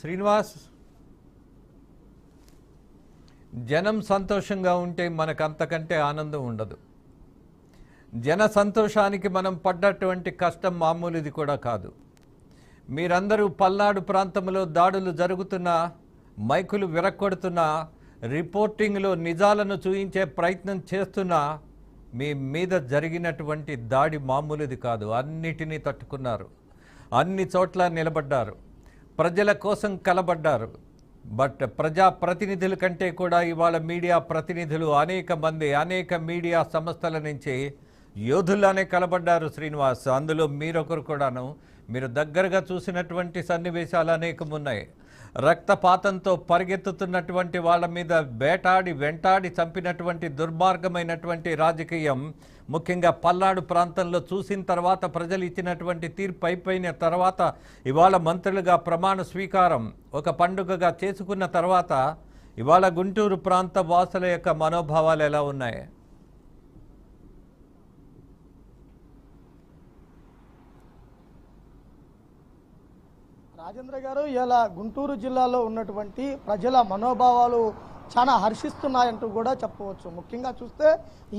శ్రీనివాస్ జనం సంతోషంగా ఉంటే మనకు అంతకంటే ఆనందం ఉండదు. జన సంతోషానికి మనం పడ్డటువంటి కష్టం మామూలుది కూడా కాదు. మీరందరూ పల్నాడు ప్రాంతంలో దాడులు జరుగుతున్నా మైకులు విరక్కొడుతున్నా రిపోర్టింగ్లో నిజాలను చూయించే ప్రయత్నం చేస్తున్నా మీ మీద జరిగినటువంటి దాడి మామూలుది కాదు. అన్నిటినీ తట్టుకున్నారు. అన్ని చోట్ల నిలబడ్డారు. ప్రజల కోసం కలబడ్డారు. బట్ ప్రజా ప్రతినిధుల కంటే కూడా ఇవాళ మీడియా ప్రతినిధులు అనేక మంది అనేక మీడియా సంస్థల నుంచి యోధుల్లానే కలబడ్డారు శ్రీనివాస్. అందులో మీరొకరు కూడాను. మీరు దగ్గరగా చూసినటువంటి సన్నివేశాలు అనేకం ఉన్నాయి రక్తపాతంతో పరిగెత్తుతున్నటువంటి వాళ్ళ మీద వేటాడి వెంటాడి చంపినటువంటి దుర్మార్గమైనటువంటి రాజకీయం ముఖ్యంగా పల్నాడు ప్రాంతంలో చూసిన తర్వాత ప్రజలు ఇచ్చినటువంటి తీర్పు అయిపోయిన తర్వాత ఇవాళ మంత్రులుగా ప్రమాణ స్వీకారం ఒక పండుగగా చేసుకున్న తర్వాత ఇవాళ గుంటూరు ప్రాంత వాసుల యొక్క మనోభావాలు ఎలా ఉన్నాయి? రాజేంద్ర గారు ఇలా గుంటూరు జిల్లాలో ఉన్నటువంటి ప్రజల మనోభావాలు చాలా హర్షిస్తున్నాయంటూ కూడా చెప్పవచ్చు. ముఖ్యంగా చూస్తే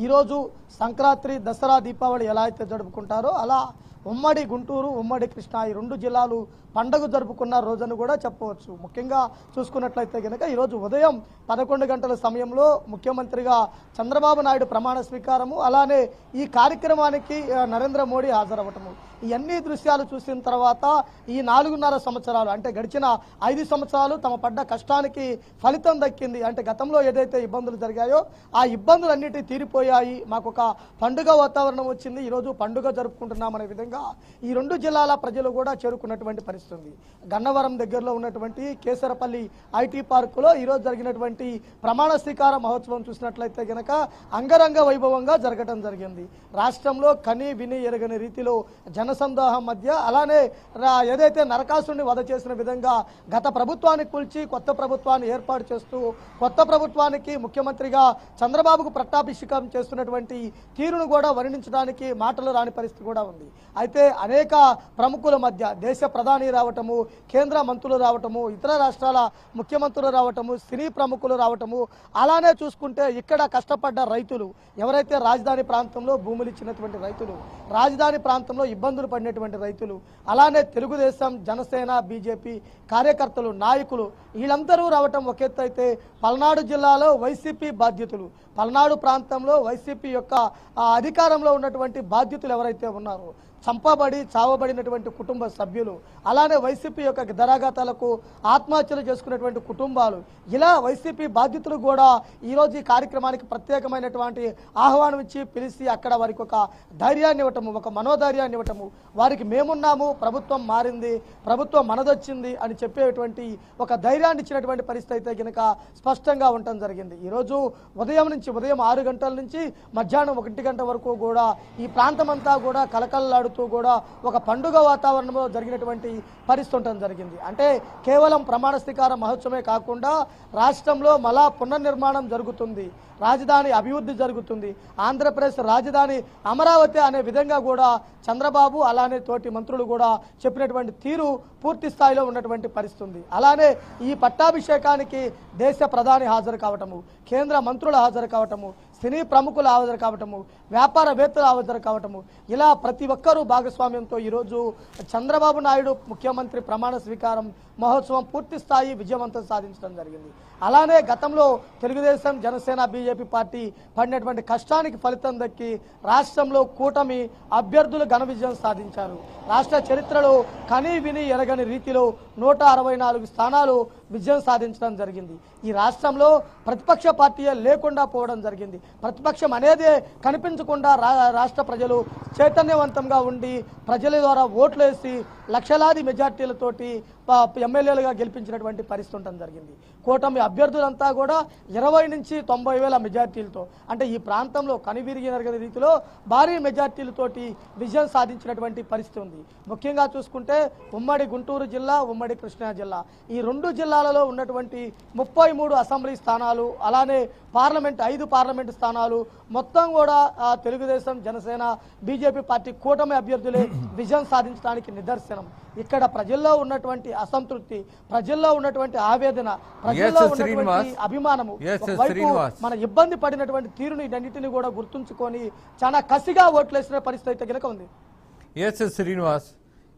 ఈరోజు సంక్రాంతి దసరా దీపావళి ఎలా అయితే జరుపుకుంటారో అలా ఉమ్మడి గుంటూరు ఉమ్మడి కృష్ణా ఈ రెండు జిల్లాలు పండగ జరుపుకున్న రోజును కూడా చెప్పవచ్చు. ముఖ్యంగా చూసుకున్నట్లయితే కనుక ఈరోజు ఉదయం పదకొండు గంటల సమయంలో ముఖ్యమంత్రిగా చంద్రబాబు నాయుడు ప్రమాణ స్వీకారము అలానే ఈ కార్యక్రమానికి నరేంద్ర మోడీ హాజరవ్వటము. ఇవన్నీ దృశ్యాలు చూసిన తర్వాత ఈ నాలుగున్నర సంవత్సరాలు అంటే గడిచిన ఐదు సంవత్సరాలు తమ పడ్డ కష్టానికి ఫలితం దక్కింది. అంటే గతంలో ఏదైతే ఇబ్బందులు జరిగాయో ఆ ఇబ్బందులన్నిటి తీరిపోయాయి. మాకు ఒక పండుగ వాతావరణం వచ్చింది. ఈరోజు పండుగ జరుపుకుంటున్నామనే విధంగా ఈ రెండు జిల్లాల ప్రజలు కూడా చేరుకున్నటువంటి పరిస్థితి ఉంది. గన్నవరం దగ్గరలో ఉన్నటువంటి కేసరపల్లి ఐటీ పార్కులో ఈరోజు జరిగినటువంటి ప్రమాణ స్వీకార మహోత్సవం చూసినట్లయితే గనక అంగరంగ వైభవంగా జరగటం జరిగింది. రాష్ట్రంలో కని విని ఎరగని రీతిలో జనసందోహం మధ్య అలానే రా- ఏదైతే నరకాసుని వధ చేసిన విధంగా గత ప్రభుత్వాన్ని కూల్చి కొత్త ప్రభుత్వాన్ని ఏర్పాటు చేస్తూ కొత్త ప్రభుత్వానికి ముఖ్యమంత్రిగా చంద్రబాబుకు పట్టాభిషేకం చేస్తున్నటువంటి తీరును కూడా వర్ణించడానికి మాటలు రాని పరిస్థితి కూడా ఉంది. అయితే అనేక ప్రముఖుల మధ్య దేశ ప్రధాని రావటము కేంద్ర మంత్రులు రావటము ఇతర రాష్ట్రాల ముఖ్యమంత్రులు రావటము సినీ ప్రముఖులు రావటము అలానే చూసుకుంటే ఇక్కడ కష్టపడ్డ రైతులు ఎవరైతే రాజధాని ప్రాంతంలో భూములు ఇచ్చినటువంటి రైతులు రాజధాని ప్రాంతంలో ఇబ్బందులు పడినటువంటి రైతులు అలానే తెలుగుదేశం జనసేన బీజేపీ కార్యకర్తలు నాయకులు వీళ్ళందరూ రావటం ఒక ఎత్తు అయితే పల్నాడు జిల్లాలో వైసీపీ బాధ్యతలు. పల్నాడు ప్రాంతంలో వైసీపీ యొక్క అధికారంలో ఉన్నటువంటి బాధ్యతలు ఎవరైతే ఉన్నారో చంపబడి చావబడినటువంటి కుటుంబ సభ్యులు అలానే వైసీపీ యొక్క ధరాఘాతాలకు ఆత్మహత్యలు చేసుకున్నటువంటి కుటుంబాలు. ఇలా వైసీపీ బాధ్యతలు కూడా ఈరోజు ఈ కార్యక్రమానికి ప్రత్యేకమైనటువంటి ఆహ్వానం ఇచ్చి పిలిచి అక్కడ వారికి ఒక ధైర్యాన్ని ఇవ్వటము ఒక మనోధైర్యాన్ని ఇవ్వటము. వారికి మేమున్నాము ప్రభుత్వం మారింది ప్రభుత్వం మనదొచ్చింది అని చెప్పేటువంటి ఒక ధైర్యాన్ని ఇచ్చినటువంటి పరిస్థితి అయితే కనుక స్పష్టంగా ఉండటం జరిగింది. ఈరోజు ఉదయం నుంచి ఉదయం ఆరు గంటల నుంచి మధ్యాహ్నం ఒకటి గంట వరకు కూడా ఈ ప్రాంతమంతా కూడా కలకల్లాడు మాట్లాడుతూ కూడా ఒక పండుగ వాతావరణంలో జరిగినటువంటి పరిస్థితి ఉండటం జరిగింది. అంటే కేవలం ప్రమాణ స్వీకార మహోత్సవమే కాకుండా రాష్ట్రంలో మళ్ళా పునర్నిర్మాణం జరుగుతుంది. రాజధాని అభివృద్ధి జరుగుతుంది. ఆంధ్రప్రదేశ్ రాజధాని అమరావతి అనే విధంగా కూడా చంద్రబాబు అలానే తోటి మంత్రులు కూడా చెప్పినటువంటి తీరు పూర్తి స్థాయిలో ఉన్నటువంటి పరిస్థితి ఉంది. అలానే ఈ పట్టాభిషేకానికి దేశ ప్రధాని హాజరు కావటము కేంద్ర మంత్రులు హాజరు కావటము సినీ ప్రముఖులు ఆవదరు కావటము వ్యాపారవేత్తలు ఆవదరు కావటము ఇలా ప్రతి ఒక్కరూ భాగస్వామ్యంతో ఈరోజు చంద్రబాబు నాయుడు ముఖ్యమంత్రి ప్రమాణ స్వీకారం మహోత్సవం పూర్తి స్థాయి విజయవంతం సాధించడం జరిగింది. అలానే గతంలో తెలుగుదేశం జనసేన బీజేపీ పార్టీ పడినటువంటి కష్టానికి ఫలితం దక్కి రాష్ట్రంలో కూటమి అభ్యర్థులు ఘన విజయం సాధించారు. రాష్ట్ర చరిత్రలో కనీ విని ఎరగని రీతిలో నూట అరవై నాలుగు స్థానాలు విజయం సాధించడం జరిగింది. ఈ రాష్ట్రంలో ప్రతిపక్ష పార్టీ లేకుండా పోవడం జరిగింది. ప్రతిపక్షం అనేదే కనిపించకుండా రా రాష్ట్ర ప్రజలు చైతన్యవంతంగా ఉండి ప్రజల ద్వారా ఓట్లు వేసి లక్షలాది మెజార్టీలతోటి ఎమ్మెల్యేలుగా గెలిపించినటువంటి పరిస్థితి ఉండడం జరిగింది. కూటమి అభ్యర్థులంతా కూడా ఇరవై నుంచి తొంభై వేల మెజార్టీలతో అంటే ఈ ప్రాంతంలో కనివిరిగిన రీతిలో భారీ మెజార్టీలతోటి విజయం సాధించినటువంటి పరిస్థితి ఉంది. ముఖ్యంగా చూసుకుంటే ఉమ్మడి గుంటూరు జిల్లా ఉమ్మడి కృష్ణా జిల్లా. ఈ రెండు జిల్లాలలో ఉన్నటువంటి ముప్పై మూడు అసెంబ్లీ స్థానాలు అలానే పార్లమెంట్ ఐదు పార్లమెంట్ స్థానాలు మొత్తం కూడా తెలుగుదేశం జనసేన బీజేపీ పార్టీ కూటమి అభ్యర్థులే విజయం సాధించడానికి నిదర్శనం. కారణం ఇక్కడ ప్రజల్లో ఉన్నటువంటి అసంతృప్తి ప్రజల్లో ఉన్నటువంటి ఆవేదన ప్రజల్లో ఉన్నటువంటి. అభిమానము. మన ఇబ్బంది పడినటువంటి తీరుని ఇటన్నిటిని కూడా గుర్తుంచుకొని చాలా కసిగా ఓట్లేసిన పరిస్థితి అయితే కనుక ఉంది ఎస్ శ్రీనివాస్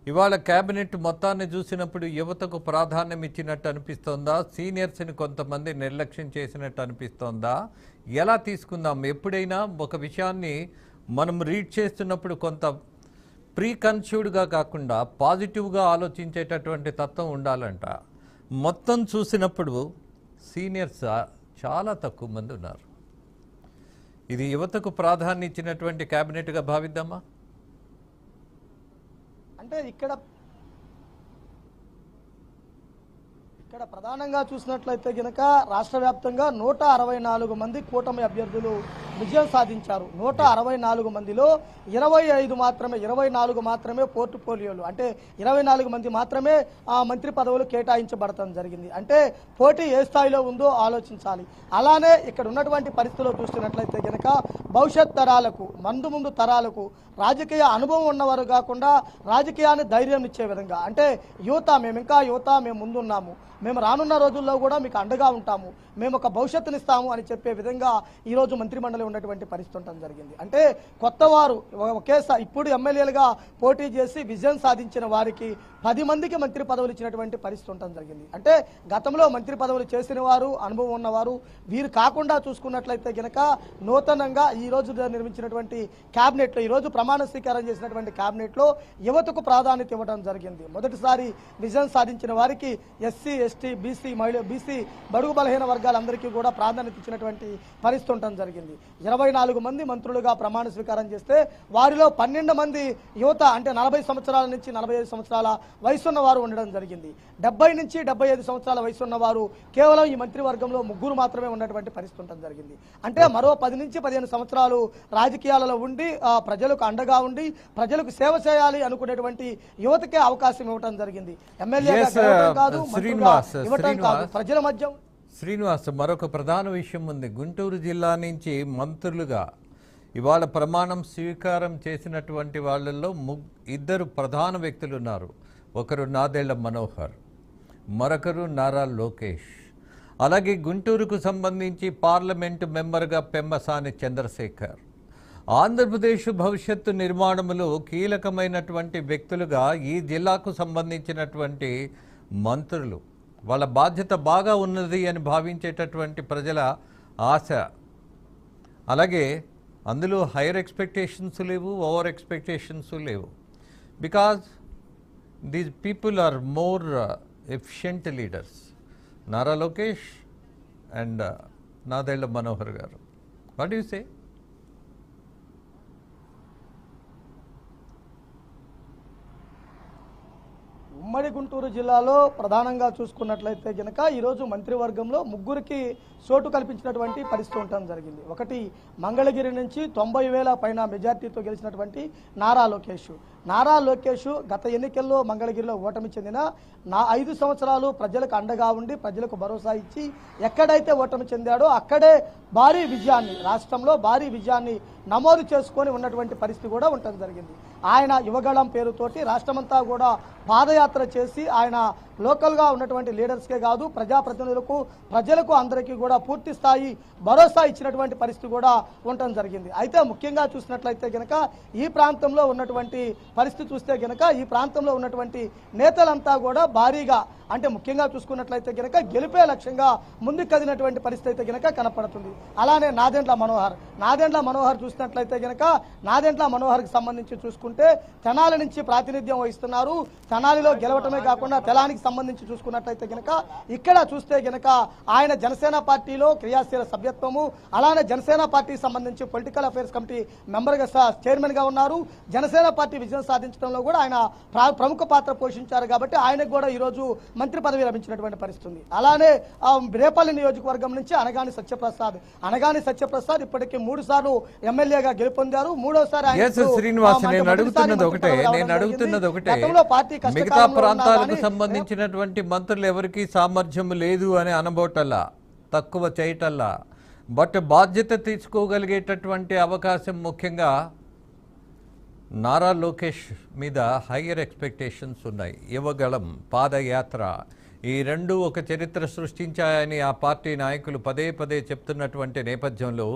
ఇవాళ కేబినెట్ మొత్తాన్ని చూసినప్పుడు యువతకు ప్రాధాన్యం ఇచ్చినట్టు అనిపిస్తోందా సీనియర్స్ని కొంతమంది నిర్లక్ష్యం చేసినట్టు అనిపిస్తోందా ఎలా తీసుకుందాం ఎప్పుడైనా ఒక విషయాన్ని మనం రీడ్ చేస్తున్నప్పుడు కొంత ప్రీ కన్స్యూడ్గా కాకుండా పాజిటివ్గా ఆలోచించేటటువంటి తత్వం ఉండాలంట. మొత్తం చూసినప్పుడు సీనియర్స్ చాలా తక్కువ మంది ఉన్నారు. ఇది యువతకు ప్రాధాన్యం ఇచ్చినటువంటి కేబినెట్గా భావిద్దామా? అంటే ఇక్కడ ఇక్కడ ప్రధానంగా చూసినట్లయితే గనక రాష్ట్ర వ్యాప్తంగా నూట అరవై నాలుగు మంది కూటమి అభ్యర్థులు విజయం సాధించారు. నూట అరవై నాలుగు మందిలో ఇరవై ఐదు మాత్రమే ఇరవై నాలుగు మాత్రమే పోర్టుఫోలియోలు అంటే ఇరవై నాలుగు మంది మాత్రమే ఆ మంత్రి పదవులు కేటాయించబడటం జరిగింది. అంటే పోటీ ఏ స్థాయిలో ఉందో ఆలోచించాలి. అలానే ఇక్కడ ఉన్నటువంటి పరిస్థితిలో చూస్తున్నట్లయితే గనక భవిష్యత్ తరాలకు మందు ముందు తరాలకు రాజకీయ అనుభవం ఉన్నవారు కాకుండా రాజకీయాన్ని ధైర్యం ఇచ్చే విధంగా అంటే యువత మేము ఇంకా యువత మేము ముందున్నాము. మేము రానున్న రోజుల్లో కూడా మీకు అండగా ఉంటాము. మేము ఒక భవిష్యత్తునిస్తాము అని చెప్పే విధంగా ఈరోజు మంత్రిమండలి ఉన్నటువంటి పరిస్థితి ఉండటం జరిగింది. అంటే కొత్త వారు ఒకేసారి ఇప్పుడు ఎమ్మెల్యేలుగా పోటీ చేసి విజయం సాధించిన వారికి పది మందికి మంత్రి పదవులు ఇచ్చినటువంటి పరిస్థితి ఉండటం జరిగింది. అంటే గతంలో మంత్రి పదవులు చేసిన వారు అనుభవం ఉన్నవారు వీరు కాకుండా చూసుకున్నట్లయితే గనక నూతనంగా ఈ రోజు నిర్మించినటువంటి క్యాబినెట్లో ఈ రోజు ప్రమాణ స్వీకారం చేసినటువంటి క్యాబినెట్లో యువతకు ప్రాధాన్యత ఇవ్వడం జరిగింది. మొదటిసారి విజయం సాధించిన వారికి ఎస్సీ ఎస్టీ బీసీ మహిళ బీసీ బడుగు బలహీన వర్గాలందరికీ కూడా ప్రాధాన్యత ఇచ్చినటువంటి పరిస్థితి ఉండటం జరిగింది. ఇరవై నాలుగు మంది మంత్రులుగా ప్రమాణ స్వీకారం చేస్తే వారిలో పన్నెండు మంది యువత అంటే నలభై సంవత్సరాల నుంచి నలభై ఐదు సంవత్సరాల వయసున్న వారు ఉండడం జరిగింది. డెబ్బై నుంచి డెబ్బై ఐదు సంవత్సరాల వయసు ఉన్న వారు కేవలం ఈ మంత్రివర్గంలో ముగ్గురు మాత్రమే ఉన్నటువంటి పరిస్థితి ఉండడం జరిగింది. అంటే మరో పది నుంచి పదిహేను సంవత్సరాలు రాజకీయాలలో ఉండి ప్రజలకు అండగా ఉండి ప్రజలకు సేవ చేయాలి అనుకునేటువంటి యువతకే అవకాశం ఇవ్వటం జరిగింది. ఎమ్మెల్యేగా గెలవటం uh, కాదు శ్రీనివాస్, ఇవ్వటం కాదు శ్రీనివాస్. ప్రజల మధ్య శ్రీనివాస్ మరొక ప్రధాన విషయం ఉంది. గుంటూరు జిల్లా నుంచి మంత్రులుగా ఇవాళ ప్రమాణం స్వీకారం చేసినటువంటి వాళ్ళల్లో ముగ్ ఇద్దరు ప్రధాన వ్యక్తులు ఉన్నారు. ఒకరు నాదెళ్ళ మనోహర్ మరొకరు నారా లోకేష్. అలాగే గుంటూరుకు సంబంధించి పార్లమెంటు మెంబర్గా పెమ్మసాని చంద్రశేఖర్. ఆంధ్రప్రదేశ్ భవిష్యత్తు నిర్మాణంలో కీలకమైనటువంటి వ్యక్తులుగా ఈ జిల్లాకు సంబంధించినటువంటి మంత్రులు వాళ్ళ బాధ్యత బాగా ఉన్నది అని భావించేటటువంటి ప్రజల ఆశ. అలాగే అందులో హైయర్ ఎక్స్పెక్టేషన్స్ లేవు ఓవర్ ఎక్స్పెక్టేషన్స్ లేవు. Because these people are more efficient leaders Nara Lokesh and uh, Nadendla Manohar garu. What you సే ఉమ్మడి గుంటూరు జిల్లాలో ప్రధానంగా చూసుకున్నట్లయితే గనక ఈరోజు మంత్రివర్గంలో ముగ్గురికి చోటు కల్పించినటువంటి పరిస్థితి ఉండటం జరిగింది. ఒకటి మంగళగిరి నుంచి తొంభై వేల పైన మెజార్టీతో గెలిచినటువంటి నారా లోకేష్. నారా లోకేష్ గత ఎన్నికల్లో మంగళగిరిలో ఓటమి చెందిన నా ఐదు సంవత్సరాలు ప్రజలకు అండగా ఉండి ప్రజలకు భరోసా ఇచ్చి ఎక్కడైతే ఓటమి చెందాడో అక్కడే భారీ విజయాన్ని రాష్ట్రంలో భారీ విజయాన్ని నమోదు చేసుకొని ఉన్నటువంటి పరిస్థితి కూడా ఉండటం జరిగింది. ఆయన యువగళం పేరుతోటి రాష్ట్రమంతా కూడా పాదయాత్ర చేసి ఆయన లోకల్గా ఉన్నటువంటి లీడర్స్కే కాదు ప్రజాప్రతినిధులకు ప్రజలకు అందరికీ కూడా పూర్తి స్థాయి భరోసా ఇచ్చినటువంటి పరిస్థితి కూడా ఉండటం జరిగింది. అయితే ముఖ్యంగా చూసినట్లయితే గనక ఈ ప్రాంతంలో ఉన్నటువంటి పరిస్థితి చూస్తే గనక ఈ ప్రాంతంలో ఉన్నటువంటి నేతలంతా కూడా భారీగా అంటే ముఖ్యంగా చూసుకున్నట్లయితే గనక గెలిపే లక్ష్యంగా ముందుకు కదిలినటువంటి పరిస్థితి అయితే గనక కనపడుతుంది. అలానే నాదెండ్ల మనోహర్ నాదెండ్ల మనోహర్ చూసినట్లయితే గనక నాదెండ్ల మనోహర్కి సంబంధించి చూసుకుంటే తెనాలి నుంచి ప్రాతినిధ్యం వహిస్తున్నారు. తెనాలిలో గెలవటమే కాకుండా తెలానికి సంబంధించి చూసుకున్నట్లయితే గనక ఇక్కడ చూస్తే గనక ఆయన జనసేన పార్టీలో క్రియాశీల సభ్యత్వము అలానే జనసేన పార్టీకి సంబంధించి పొలిటికల్ అఫైర్స్ కమిటీ మెంబర్గా స- చైర్మన్గా ఉన్నారు. జనసేన పార్టీ విజయం సాధించడంలో కూడా ఆయన ప్రా- ప్రముఖ పాత్ర పోషించారు కాబట్టి ఆయనకు కూడా ఈరోజు మంత్రి పదవి లభించినటువంటి పరిస్థితి అలానే ఆ, రేపల్లి నియోజకవర్గం నుంచి అనగాని సత్యప్రసాద్ అనగాని సత్యప్రసాద్ ఇప్పటికీ మూడు సార్లు ఎమ్మెల్యేగా గెలుపొందారు. మూడోసారి శ్రీనివాస్ నేను అడుగుతున్నది ఒకటే నేను అడుగుతున్నది. ఒకటే. మిగతా ప్రాంతాలకు కానీ సంబంధించినటువంటి మంత్రులు ఎవరికీ సామర్థ్యం లేదు అని అనబోటల్లా తక్కువ చేయటల్లా. బట్ బాధ్యత తీసుకోగలిగేటటువంటి అవకాశం ముఖ్యంగా నారా లోకేష్ మీద హయ్యర్ ఎక్స్పెక్టేషన్స్ ఉన్నాయి. యువగళం పాదయాత్ర. ఈ రెండు ఒక చరిత్ర సృష్టించాయని ఆ పార్టీ నాయకులు పదే పదే చెప్తున్నటువంటి నేపథ్యంలో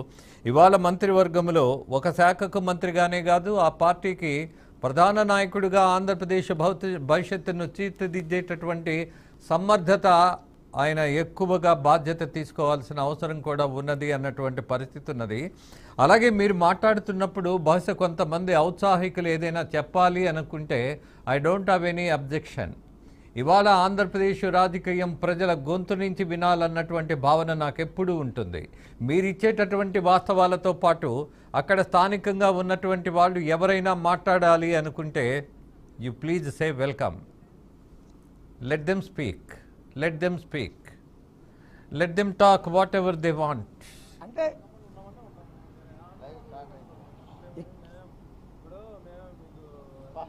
ఇవాళ మంత్రివర్గంలో ఒక శాఖకు మంత్రిగానే కాదు ఆ పార్టీకి ప్రధాన నాయకుడిగా ఆంధ్రప్రదేశ్ భవిష్యత్తును తీర్చిదిద్దేటటువంటి సమర్థత ఆయన ఎక్కువగా బాధ్యత తీసుకోవాల్సిన అవసరం కూడా ఉన్నది అన్నటువంటి పరిస్థితి ఉన్నది. అలాగే మీరు మాట్లాడుతున్నప్పుడు బహుశా కొంతమంది ఔత్సాహికులు ఏదైనా చెప్పాలి అనుకుంటే I don't have any objection ఇవాళ ఆంధ్రప్రదేశ్ రాజకీయం ప్రజల గొంతు నుంచి వినాలన్నటువంటి భావన నాకు ఎప్పుడూ ఉంటుంది. మీరిచ్చేటటువంటి వాస్తవాలతో పాటు అక్కడ స్థానికంగా ఉన్నటువంటి వాళ్ళు ఎవరైనా మాట్లాడాలి అనుకుంటే you please say welcome. Let them speak let them speak let them talk whatever they want అంటే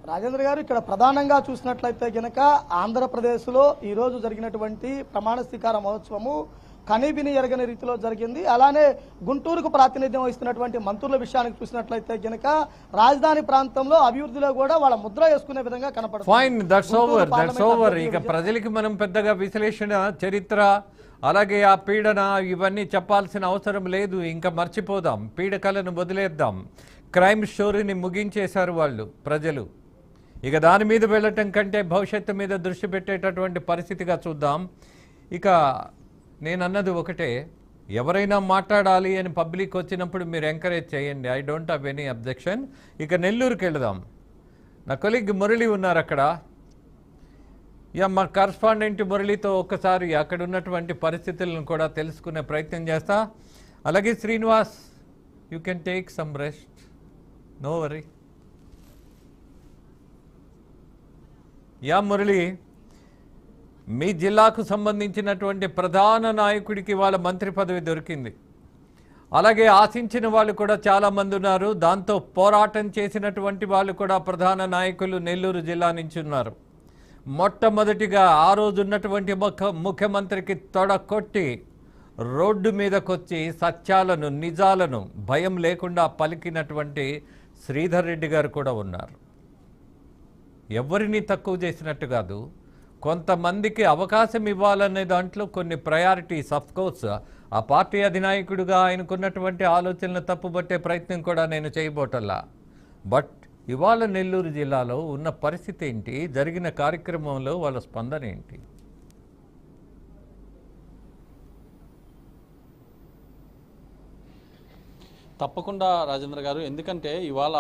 రాజేంద్ర గారు ఇక్కడ ప్రధానంగా చూసినట్లయితే గనక ఆంధ్రప్రదేశ్లో ఈ రోజు జరిగినటువంటి ప్రమాణ స్వీకార మహోత్సవము కనీబిని ఎరగని రీతిలో జరిగింది. అలానే గుంటూరుకు ప్రాతినిధ్యం వహిస్తున్నటువంటి మంత్రుల విషయానికి చూసినట్లయితే గనక రాజధాని ప్రాంతంలో అభివృద్ధిలో కూడా వాళ్ళ ముద్ర వేసుకునే విధంగా కనపడుతుంది. ఇక ప్రజలకి మనం పెద్దగా విశ్లేషణ చరిత్ర అలాగే ఆ పీడన ఇవన్నీ చెప్పాల్సిన అవసరం లేదు. ఇంకా మర్చిపోదాం. పీడకలను వదిలేద్దాం. క్రైమ్ స్టోరీని ముగించేశారు వాళ్ళు ప్రజలు. ఇక దాని మీద వెళ్ళటం కంటే భవిష్యత్తు మీద దృష్టి పెట్టేటటువంటి పరిస్థితిగా చూద్దాం. ఇక నేను అన్నది ఒకటే ఎవరైనా మాట్లాడాలి అని పబ్లిక్ వచ్చినప్పుడు మీరు ఎంకరేజ్ చేయండి. I don't have any objection. ఇక నెల్లూరుకి వెళదాం. నా కొలీగ్ మురళి ఉన్నారు అక్కడ. యా మా కరస్పాండెంట్ మురళితో ఒక్కసారి అక్కడ ఉన్నటువంటి పరిస్థితులను కూడా తెలుసుకునే ప్రయత్నం చేస్తా. అలాగే Srinivas you can take some rest no worry yeah Murali మీ జిల్లాకు సంబంధించినటువంటి ప్రధాన నాయకుడికి వాళ్ళ మంత్రి పదవి దొరికింది. అలాగే ఆశించిన వాళ్ళు కూడా చాలామంది ఉన్నారు. దాంతో పోరాటం చేసినటువంటి వాళ్ళు కూడా ప్రధాన నాయకులు నెల్లూరు జిల్లా నుంచి ఉన్నారు. మొట్టమొదటిగా ఆ రోజు ఉన్నటువంటి ముఖ్యమంత్రికి తొడ కొట్టి రోడ్డు మీదకొచ్చి సత్యాలను నిజాలను భయం లేకుండా పలికినటువంటి శ్రీధర్ రెడ్డి గారు కూడా ఉన్నారు. ఎవరిని తక్కువ చేసినట్టు కాదు. కొంతమందికి అవకాశం ఇవ్వాలనే దాంట్లో కొన్ని ప్రయారిటీస్ అఫ్ కోర్స్ ఆ పార్టీ అధినాయకుడిగా ఆయనకున్నటువంటి ఆలోచనలు తప్పుబట్టే ప్రయత్నం కూడా నేను చేయబోటల్లా. బట్ ఇవాళ నెల్లూరు జిల్లాలో ఉన్న పరిస్థితి ఏంటి? జరిగిన కార్యక్రమంలో వాళ్ళ స్పందన ఏంటి? తప్పకుండా రాజేంద్ర గారు ఎందుకంటే ఇవాళ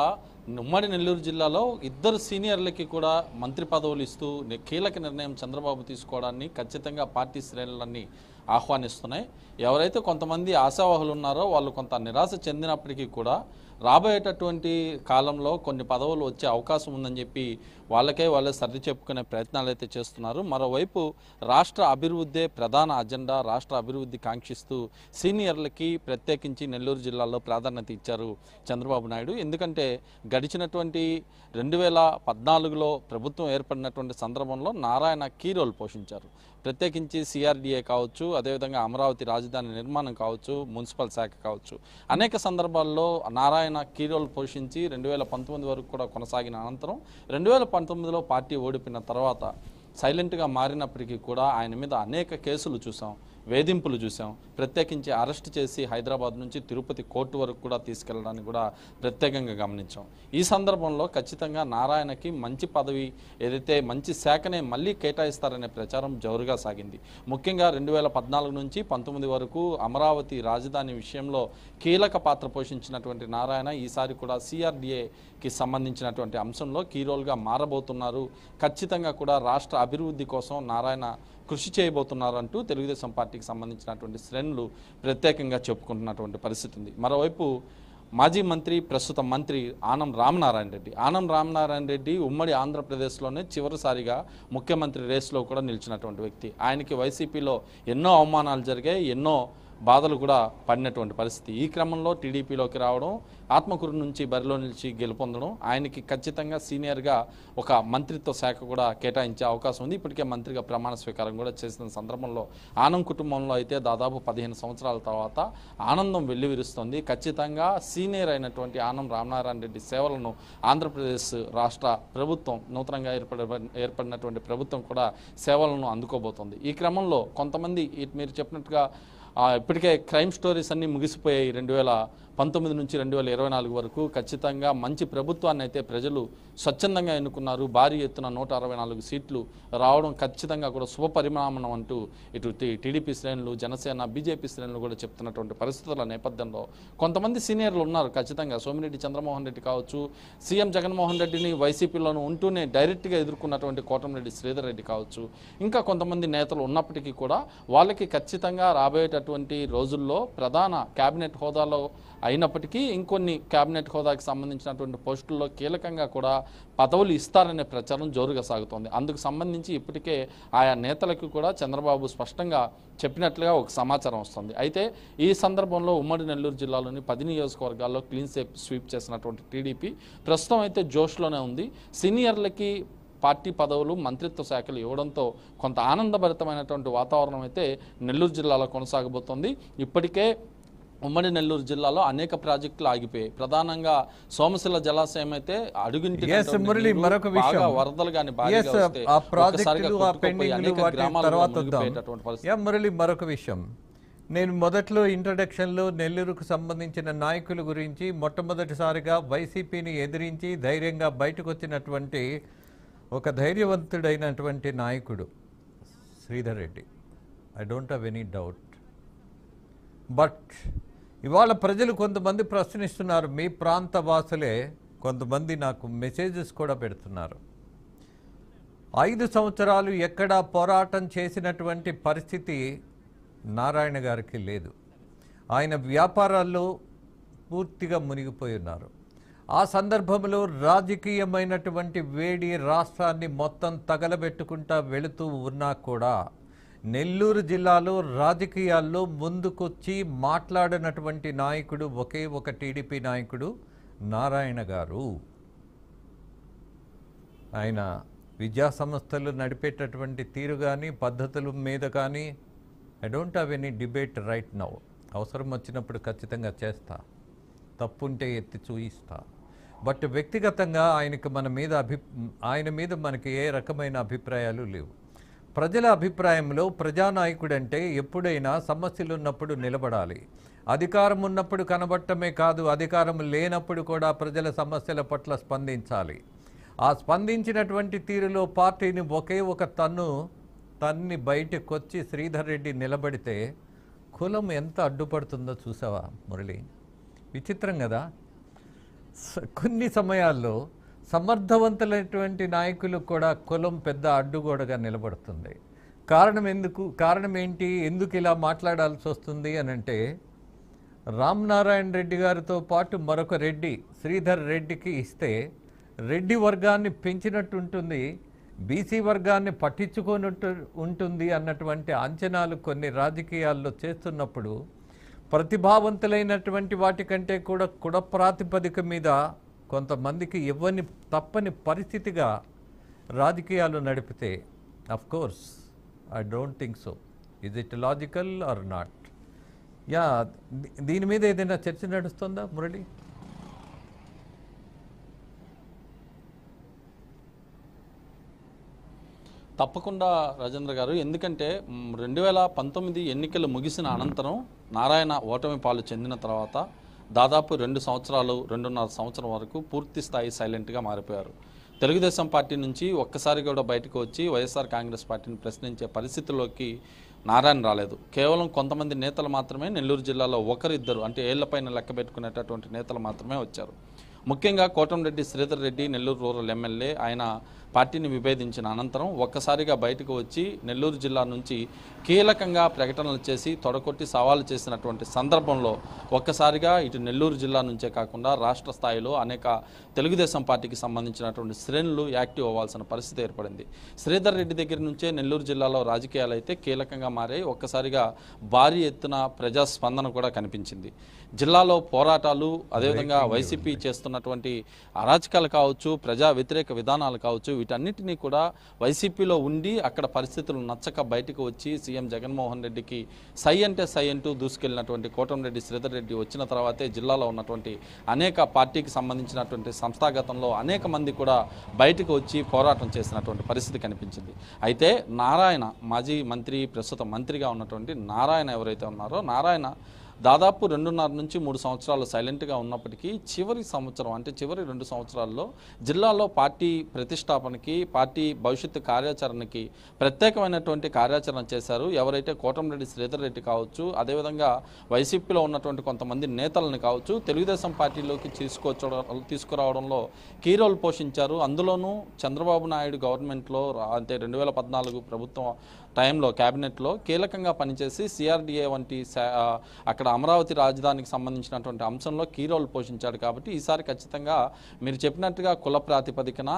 ఉమ్మడి నెల్లూరు జిల్లాలో ఇద్దరు సీనియర్లకి కూడా మంత్రి పదవులు ఇస్తూ కీలక నిర్ణయం చంద్రబాబు తీసుకోవడాన్ని ఖచ్చితంగా పార్టీ శ్రేణులన్నీ ఆహ్వానిస్తున్నాయి. ఎవరైతే కొంతమంది ఆశావాహులు ఉన్నారో వాళ్ళు కొంత నిరాశ చెందినప్పటికీ కూడా రాబోయేటటువంటి కాలంలో కొన్ని పదవులు వచ్చే అవకాశం ఉందని చెప్పి వాళ్ళకే వాళ్ళే సర్ది చెప్పుకునే ప్రయత్నాలు అయితే చేస్తున్నారు. మరోవైపు రాష్ట్ర అభివృద్ధే ప్రధాన అజెండా రాష్ట్ర అభివృద్ధి కాంక్షిస్తూ సీనియర్లకి ప్రత్యేకించి నెల్లూరు జిల్లాలో ప్రాధాన్యత ఇచ్చారు చంద్రబాబు నాయుడు. ఎందుకంటే గడిచినటువంటి రెండు వేల పద్నాలుగులో ప్రభుత్వం ఏర్పడినటువంటి సందర్భంలో నారాయణ కీ రోల్ పోషించారు. ప్రత్యేకించి సిఆర్డీఏ కావచ్చు అదేవిధంగా అమరావతి రాజధాని నిర్మాణం కావచ్చు మున్సిపల్ శాఖ కావచ్చు. అనేక సందర్భాల్లో నారాయణ ఆయన కీరోలు పోషించి రెండు వేల పంతొమ్మిది వరకు కూడా కొనసాగిన అనంతరం రెండు వేల పంతొమ్మిదిలో పార్టీ ఓడిపోయిన తర్వాత సైలెంట్గా మారినప్పటికీ కూడా ఆయన మీద అనేక కేసులు చూసాం వేధింపులు చూసాం ప్రత్యేకించి అరెస్ట్ చేసి హైదరాబాద్ నుంచి తిరుపతి కోర్టు వరకు కూడా తీసుకెళ్ళడానికి కూడా ప్రత్యేకంగా గమనించాం. ఈ సందర్భంలో ఖచ్చితంగా నారాయణకి మంచి పదవి ఏదైతే మంచి శాఖనే మళ్ళీ కేటాయిస్తారనే ప్రచారం జోరుగా సాగింది. ముఖ్యంగా రెండు వేల పద్నాలుగు నుంచి పంతొమ్మిది వరకు అమరావతి రాజధాని విషయంలో కీలక పాత్ర పోషించినటువంటి నారాయణ ఈసారి కూడా సిఆర్డిఏకి సంబంధించినటువంటి అంశంలో కీ రోల్గా మారబోతున్నారు. ఖచ్చితంగా కూడా రాష్ట్ర అభివృద్ధి కోసం నారాయణ కృషి చేయబోతున్నారంటూ తెలుగుదేశం పార్టీకి సంబంధించినటువంటి శ్రేణులు ప్రత్యేకంగా చెప్పుకుంటున్నటువంటి పరిస్థితి ఉంది. మరోవైపు మాజీ మంత్రి ప్రస్తుత మంత్రి ఆనం రామనారాయణ రెడ్డి. ఆనం రామనారాయణ రెడ్డి ఉమ్మడి ఆంధ్రప్రదేశ్లోనే చివరిసారిగా ముఖ్యమంత్రి రేస్లో కూడా నిలిచినటువంటి వ్యక్తి. ఆయనకి వైసీపీలో ఎన్నో అవమానాలు జరిగాయి ఎన్నో బాధలు కూడా పడినటువంటి పరిస్థితి. ఈ క్రమంలో టీడీపీలోకి రావడం ఆత్మకూరు నుంచి బరిలో నిలిచి గెలుపొందడం ఆయనకి ఖచ్చితంగా సీనియర్గా ఒక మంత్రిత్వ శాఖ కూడా కేటాయించే అవకాశం ఉంది. ఇప్పటికే మంత్రిగా ప్రమాణ స్వీకారం కూడా చేసిన సందర్భంలో ఆనం కుటుంబంలో అయితే దాదాపు పదిహేను సంవత్సరాల తర్వాత ఆనందం వెల్లివిరుస్తుంది. ఖచ్చితంగా సీనియర్ అయినటువంటి ఆనం రామనారాయణ రెడ్డి సేవలను ఆంధ్రప్రదేశ్ రాష్ట్ర ప్రభుత్వం నూతనంగా ఏర్పడ ఏర్పడినటువంటి ప్రభుత్వం కూడా సేవలను అందుకోబోతోంది. ఈ క్రమంలో కొంతమంది మీరు చెప్పినట్టుగా ఇప్పటికే క్రైమ్ స్టోరీస్ అన్నీ ముగిసిపోయాయి రెండు వేల పంతొమ్మిది నుంచి రెండు వేల ఇరవై నాలుగు వరకు ఖచ్చితంగా మంచి ప్రభుత్వాన్ని అయితే ప్రజలు స్వచ్ఛందంగా ఎన్నుకున్నారు. భారీ ఎత్తున నూట అరవై నాలుగు సీట్లు రావడం ఖచ్చితంగా కూడా శుభపరిమాణం అంటూ ఇటు టీడీపీ శ్రేణులు జనసేన బీజేపీ శ్రేణులు కూడా చెప్తున్నటువంటి పరిస్థితుల నేపథ్యంలో కొంతమంది సీనియర్లు ఉన్నారు ఖచ్చితంగా. సోమిరెడ్డి చంద్రమోహన్ రెడ్డి కావచ్చు సీఎం జగన్మోహన్ రెడ్డిని వైసీపీలోనూ ఉంటూనే డైరెక్ట్గా ఎదుర్కొన్నటువంటి కోటమిరెడ్డి శ్రీధర్ రెడ్డి కావచ్చు ఇంకా కొంతమంది నేతలు ఉన్నప్పటికీ కూడా వాళ్ళకి ఖచ్చితంగా రాబోయేటటువంటి రోజుల్లో ప్రధాన క్యాబినెట్ హోదాలో అయినప్పటికీ ఇంకొన్ని కేబినెట్ హోదాకి సంబంధించినటువంటి పోస్టుల్లో కీలకంగా కూడా పదవులు ఇస్తారనే ప్రచారం జోరుగా సాగుతోంది. అందుకు సంబంధించి ఇప్పటికే ఆయా నేతలకు కూడా చంద్రబాబు స్పష్టంగా చెప్పినట్లుగా ఒక సమాచారం వస్తుంది. అయితే ఈ సందర్భంలో ఉమ్మడి నెల్లూరు జిల్లాలోని పది నియోజకవర్గాల్లో క్లీన్ స్వీప్ స్వీప్ చేసినటువంటి టీడీపీ ప్రస్తుతం అయితే జోష్లోనే ఉంది. సీనియర్లకి పార్టీ పదవులు మంత్రిత్వ శాఖలు ఇవ్వడంతో కొంత ఆనందభరితమైనటువంటి వాతావరణం అయితే నెల్లూరు జిల్లాలో కొనసాగబోతోంది. ఇప్పటికే ఉమ్మడి నెల్లూరు జిల్లాలో అనేక ప్రాజెక్టులు ఆగిపోయాయి. ప్రధానంగా సోమశిల జలాశయం అయితే అడుగుంటి మరొక విషయం. వరదలు కానీ మురళి మరొక విషయం. నేను మొదట్లో ఇంట్రడక్షన్లో నెల్లూరుకు సంబంధించిన నాయకుల గురించి మొట్టమొదటిసారిగా వైసీపీని ఎదిరించి ధైర్యంగా బయటకు వచ్చినటువంటి ఒక ధైర్యవంతుడైనటువంటి నాయకుడు Sridhar Reddy. I don't have any doubt but ఇవాళ ప్రజలు కొంతమంది ప్రశ్నిస్తున్నారు మీ ప్రాంత వాసులే కొంతమంది నాకు మెసేజెస్ కూడా పెడుతున్నారు. ఐదు సంవత్సరాలు ఎక్కడా పోరాటం చేసినటువంటి పరిస్థితి నారాయణ గారికి లేదు. ఆయన వ్యాపారాల్లో పూర్తిగా మునిగిపోయి ఉన్నారు. ఆ సందర్భంలో రాజకీయమైనటువంటి వేడి రాష్ట్రాన్ని మొత్తం తగలబెట్టుకుంటా వెళుతూ ఉన్నా కూడా నెల్లూరు జిల్లాలో రాజకీయాల్లో ముందుకొచ్చి మాట్లాడినటువంటి నాయకుడు ఒకే ఒక టీడీపీ నాయకుడు నారాయణ గారు. ఆయన విద్యా సంస్థలు నడిపేటటువంటి తీరు కానీ పద్ధతుల మీద కానీ I don't have any debate right now అవసరం వచ్చినప్పుడు ఖచ్చితంగా చేస్తా. తప్పుంటే ఎత్తి చూయిస్తా. బట్ వ్యక్తిగతంగా ఆయనకు మన మీద అభి ఆయన మీద మనకి ఏ రకమైన అభిప్రాయాలు లేవు. ప్రజల అభిప్రాయంలో ప్రజానాయకుడంటే ఎప్పుడైనా సమస్యలున్నప్పుడు నిలబడాలి. అధికారం ఉన్నప్పుడు కనబడటమే కాదు అధికారం లేనప్పుడు కూడా ప్రజల సమస్యల పట్ల స్పందించాలి. ఆ స్పందించినటువంటి తీరులో పార్టీని ఒకే ఒక తన్ను తన్ని బయటకొచ్చి శ్రీధర్ రెడ్డి నిలబడితే కులం ఎంత అడ్డుపడుతుందో చూసావా మురళి? విచిత్రం కదా. స- కొన్ని సమయాల్లో సమర్థవంతులైనటువంటి నాయకులు కూడా కులం పెద్ద అడ్డుగోడగా నిలబడుతుంది. కారణం ఎందుకు కారణం ఏంటి ఎందుకు ఇలా మాట్లాడాల్సి వస్తుంది అని అంటే రామ్ నారాయణ రెడ్డి గారితో పాటు మరొక రెడ్డి శ్రీధర్ రెడ్డికి ఇస్తే రెడ్డి వర్గాన్ని పెంచినట్టు ఉంటుంది బీసీ వర్గాన్ని పట్టించుకోనట్టు ఉంటుంది అన్నటువంటి అంచనాలు కొన్ని రాజకీయాల్లో చేస్తున్నప్పుడు ప్రతిభావంతులైనటువంటి వాటికంటే కూడా కుడ ప్రాతిపదిక మీద కొంతమందికి ఇవ్వని తప్పని పరిస్థితిగా రాజకీయాలు నడిపితే of course I don't think so is it logical or not yeah దీని మీద ఏదైనా చర్చ నడుస్తుందా మురళి? తప్పకుండా రాజేంద్ర గారు. ఎందుకంటే రెండు వేల పంతొమ్మిది ఎన్నికలు ముగిసిన అనంతరం నారాయణ ఓటమి పాలు చెందిన తర్వాత దాదాపు రెండు సంవత్సరాలు రెండున్నర సంవత్సరం వరకు పూర్తి స్థాయి సైలెంట్గా మారిపోయారు. తెలుగుదేశం పార్టీ నుంచి ఒక్కసారి కూడా బయటకు వచ్చి వైఎస్ఆర్ కాంగ్రెస్ పార్టీని ప్రశ్నించే పరిస్థితుల్లోకి నారాయణ రాలేదు. కేవలం కొంతమంది నేతలు మాత్రమే నెల్లూరు జిల్లాలో ఒకరిద్దరు అంటే ఏళ్ళపైన లెక్క పెట్టుకునేటటువంటి నేతలు మాత్రమే వచ్చారు. ముఖ్యంగా కోటంరెడ్డి శ్రీధర్ రెడ్డి నెల్లూరు రూరల్ ఎమ్మెల్యే. ఆయన పార్టీని విభేదించిన అనంతరం ఒక్కసారిగా బయటకు వచ్చి నెల్లూరు జిల్లా నుంచి కీలకంగా ప్రకటనలు చేసి తొడకొట్టి సవాలు చేసినటువంటి సందర్భంలో ఒక్కసారిగా ఇటు నెల్లూరు జిల్లా నుంచే కాకుండా రాష్ట్ర స్థాయిలో అనేక తెలుగుదేశం పార్టీకి సంబంధించినటువంటి శ్రేణులు యాక్టివ్ అవ్వాల్సిన పరిస్థితి ఏర్పడింది. శ్రీధర్ రెడ్డి దగ్గర నుంచే నెల్లూరు జిల్లాలో రాజకీయాలు అయితే కీలకంగా మారాయి. ఒక్కసారిగా భారీ ఎత్తున ప్రజాస్పందన కూడా కనిపించింది. జిల్లాలో పోరాటాలు అదేవిధంగా వైసీపీ చేస్తున్నటువంటి అరాచకాలు కావచ్చు ప్రజా వ్యతిరేక విధానాలు కావచ్చు వీటన్నిటినీ కూడా వైసీపీలో ఉండి అక్కడ పరిస్థితులు నచ్చక బయటకు వచ్చి సీఎం జగన్మోహన్ రెడ్డికి సై అంటే సై అంటూ దూసుకెళ్ళినటువంటి కోటంరెడ్డి శ్రీధర్ రెడ్డి వచ్చిన తర్వాతే జిల్లాలో ఉన్నటువంటి అనేక పార్టీకి సంబంధించినటువంటి సంస్థాగతంలో అనేక మంది కూడా బయటకు వచ్చి పోరాటం చేసినటువంటి పరిస్థితి కనిపించింది. అయితే నారాయణ మాజీ మంత్రి ప్రస్తుత మంత్రిగా ఉన్నటువంటి నారాయణ ఎవరైతే ఉన్నారో నారాయణ దాదాపు రెండున్నర నుంచి మూడు సంవత్సరాలు సైలెంట్గా ఉన్నప్పటికీ చివరి సంవత్సరం అంటే చివరి రెండు సంవత్సరాల్లో జిల్లాలో పార్టీ ప్రతిష్టాపనకి పార్టీ భవిష్యత్తు కార్యాచరణకి ప్రత్యేకమైనటువంటి కార్యాచరణ చేశారు. ఎవరైతే కోటంరెడ్డి శ్రీధర్ రెడ్డి కావచ్చు అదేవిధంగా వైసీపీలో ఉన్నటువంటి కొంతమంది నేతలను కావచ్చు తెలుగుదేశం పార్టీలోకి తీసుకొచ్చడం తీసుకురావడంలో కీ రోల్ పోషించారు. అందులోనూ చంద్రబాబు నాయుడు గవర్నమెంట్లో అంటే రెండు వేల పద్నాలుగు ప్రభుత్వం టైంలో క్యాబినెట్లో కీలకంగా పనిచేసి సిఆర్డిఏ వంటి అక్కడ అమరావతి రాజధానికి సంబంధించినటువంటి అంశంలో కీ రోల్ పోషించాడు కాబట్టి ఈసారి ఖచ్చితంగా మీరు చెప్పినట్టుగా కుల ప్రాతిపదికన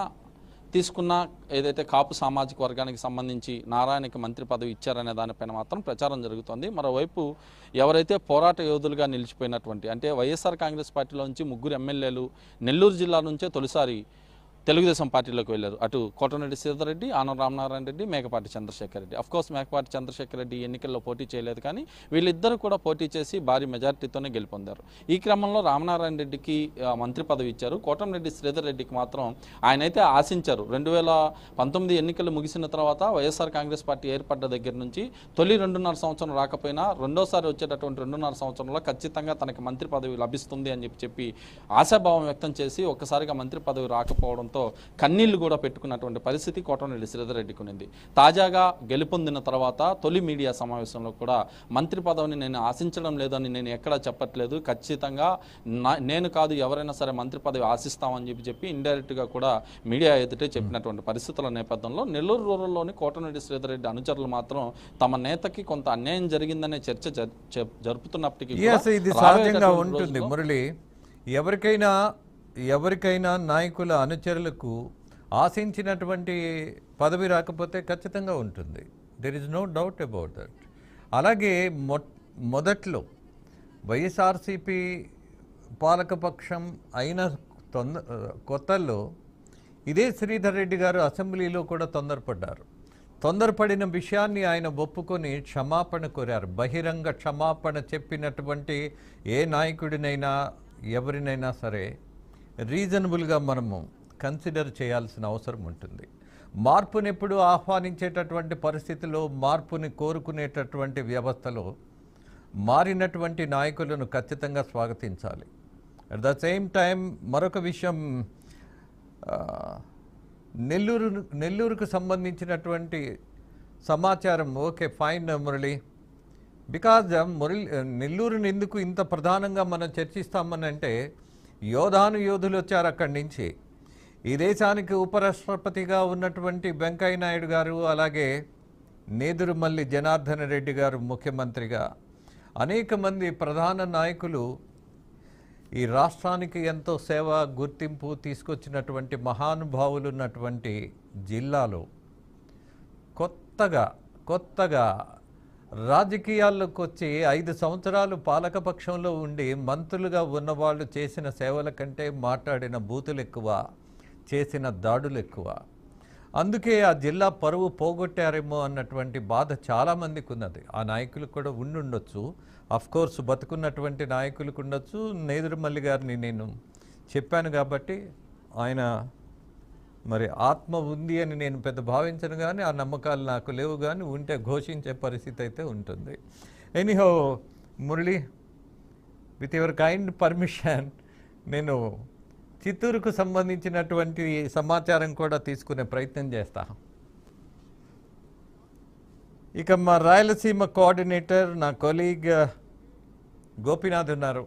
తీసుకున్న ఏదైతే కాపు సామాజిక వర్గానికి సంబంధించి నారాయణకి మంత్రి పదవి ఇచ్చారనే దానిపైన మాత్రం ప్రచారం జరుగుతోంది. మరోవైపు ఎవరైతే పోరాట యోధులుగా నిలిచిపోయినటువంటి అంటే వైఎస్ఆర్ కాంగ్రెస్ పార్టీలో నుంచి ముగ్గురు ఎమ్మెల్యేలు నెల్లూరు జిల్లా నుంచే తొలిసారి తెలుగుదేశం పార్టీలోకి వెళ్ళారు. అటు కోటరెడ్డి సీతారెడ్డి ఆనం రామనారాయణ రెడ్డి మేకపాటి చంద్రశేఖర్ రెడ్డి. అఫ్కోర్స్ మేకపాటి చంద్రశేఖర్ రెడ్డి ఎన్నికల్లో పోటీ చేయలేదు కానీ వీళ్ళిద్దరూ కూడా పోటీ చేసి భారీ మెజార్టీతోనే గెలుపొందారు. ఈ క్రమంలో రామనారాయణ రెడ్డికి మంత్రి పదవి ఇచ్చారు. కోటంరెడ్డి శ్రీధర్ రెడ్డికి మాత్రం ఆయనైతే ఆశించారు. రెండు వేల పంతొమ్మిది ఎన్నికలు ముగిసిన తర్వాత వైఎస్ఆర్ కాంగ్రెస్ పార్టీ ఏర్పడ్డ దగ్గర నుంచి తొలి రెండున్నర సంవత్సరం రాకపోయినా రెండోసారి వచ్చేటటువంటి రెండున్నర సంవత్సరంలో ఖచ్చితంగా తనకి మంత్రి పదవి లభిస్తుంది అని చెప్పి చెప్పి ఆశాభావం వ్యక్తం చేసి ఒక్కసారిగా మంత్రి పదవి రాకపోవడంతో కన్నీళ్ళు కూడా పెట్టుకున్నటువంటి పరిస్థితి కోటమిరెడ్డి శ్రీధర్ రెడ్డికి ఉన్నింది. తాజాగా గెలుపొందిన తర్వాత తొలి మీడియా సమావేశంలో కూడా మంత్రి పదవిని నేను ఆశించడం లేదని నేను ఎక్కడా చెప్పట్లేదు. ఖచ్చితంగా నేను కాదు ఎవరైనా సరే మంత్రి పదవి ఆశిస్తామని చెప్పి చెప్పి ఇండైరెక్ట్గా కూడా మీడియా ఎదుటే చెప్పినటువంటి పరిస్థితుల నేపథ్యంలో నెల్లూరు రూరల్లోని కోటమిరెడ్డి శ్రీధర్ రెడ్డి అనుచరులు మాత్రం తమ నేతకి కొంత అన్యాయం జరిగిందనే చర్చ జరుపుతున్నప్పటికీ ఇది సహజంగా ఉంటుంది మురళి. ఎవరికైనా ఎవరికైనా నాయకుల అనుచరులకు ఆశించినటువంటి పదవి రాకపోతే ఖచ్చితంగా ఉంటుంది. There is no doubt about that అలాగే మొ మొదట్లో వైఎస్ఆర్సిపి పాలకపక్షం అయిన తొంద కొత్తల్లో ఇదే శ్రీధర్ రెడ్డి గారు అసెంబ్లీలో కూడా తొందరపడ్డారు. తొందరపడిన విషయాన్ని ఆయన ఒప్పుకొని క్షమాపణ కోరారు. బహిరంగ క్షమాపణ చెప్పినటువంటి ఏ నాయకుడినైనా ఎవరినైనా సరే రీజనబుల్గా మనము కన్సిడర్ చేయాల్సిన అవసరం ఉంటుంది. మార్పుని ఎప్పుడు ఆహ్వానించేటటువంటి పరిస్థితిలో మార్పుని కోరుకునేటటువంటి వ్యవస్థలో మారినటువంటి నాయకులను ఖచ్చితంగా స్వాగతించాలి. అట్ ద సేమ్ టైం మరొక విషయం నెల్లూరు నెల్లూరుకు సంబంధించినటువంటి సమాచారం okay fine Murali. Because Murali నెల్లూరుని ఎందుకు ఇంత ప్రధానంగా మనం చర్చిస్తామని అంటే యోధాను యోధులు వచ్చారు అక్కడి నుంచి. ఈ దేశానికి ఉపరాష్ట్రపతిగా ఉన్నటువంటి వెంకయ్య నాయుడు గారు అలాగే నేదురుమల్లి జనార్దన రెడ్డి గారు ముఖ్యమంత్రిగా అనేక మంది ప్రధాన నాయకులు ఈ రాష్ట్రానికి ఎంతో సేవ గుర్తింపు తీసుకొచ్చినటువంటి మహానుభావులు ఉన్నటువంటి జిల్లాలో కొత్తగా కొత్తగా రాజకీయాల్లోకి వచ్చి ఐదు సంవత్సరాలు పాలకపక్షంలో ఉండి మంత్రులుగా ఉన్నవాళ్ళు చేసిన సేవల కంటే మాట్లాడిన బూతులు ఎక్కువ చేసిన దాడులు ఎక్కువ అందుకే ఆ జిల్లా పరువు పోగొట్టారేమో అన్నటువంటి బాధ చాలామందికి ఉన్నది ఆ నాయకులు కూడా ఉండుండొచ్చు. అఫ్ కోర్స్ బతుకున్నటువంటి నాయకులకు ఉండొచ్చు. నేదురుమల్లి గారిని నేను చెప్పాను కాబట్టి ఆయన మరి ఆత్మ ఉంది అని నేను పెద్ద భావించను కానీ ఆ నమ్మకాలు నాకు లేవు కానీ ఉంటే ఘోషించే పరిస్థితి అయితే ఉంటుంది. Anyhow Murali with your kind permission నేను చిత్తూరుకు సంబంధించినటువంటి సమాచారం కూడా తీసుకునే ప్రయత్నం చేస్తా. ఇక మా రాయలసీమ కోఆర్డినేటర్ నా కొలీగ్ గోపీనాథ్ ఉన్నారు.